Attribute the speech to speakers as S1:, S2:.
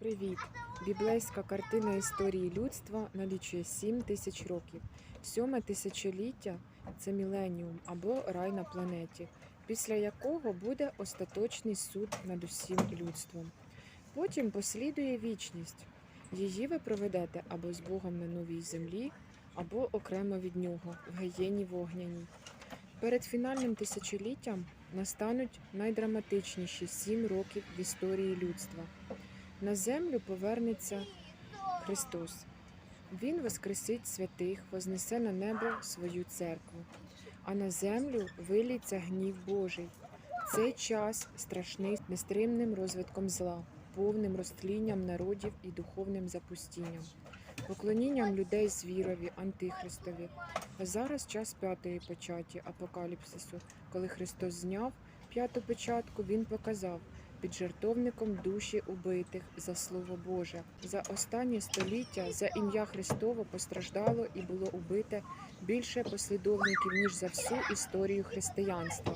S1: Привіт! Біблейська картина історії людства налічує 7 тисяч років. Сьоме тисячоліття це міленіум або рай на планеті, після якого буде остаточний суд над усім людством. Потім послідує вічність. Її ви проведете або з Богом на новій землі, або окремо від нього в гієні вогняній. Перед фінальним тисячоліттям настануть найдраматичніші сім років в історії людства. На землю повернеться Христос. Він воскресить святих, вознесе на небо свою церкву, а на землю виліться гнів Божий. Цей час страшний нестримним розвитком зла, повним розтлінням народів і духовним запустінням, поклонінням людей звірові, антихристові. А зараз час п'ятої печаті апокаліпсису, коли Христос зняв п'яту печатку, Він показав під жертовником душі убитих за Слово Боже. За останнє століття за ім'я Христово постраждало і було убите більше послідовників, ніж за всю історію християнства.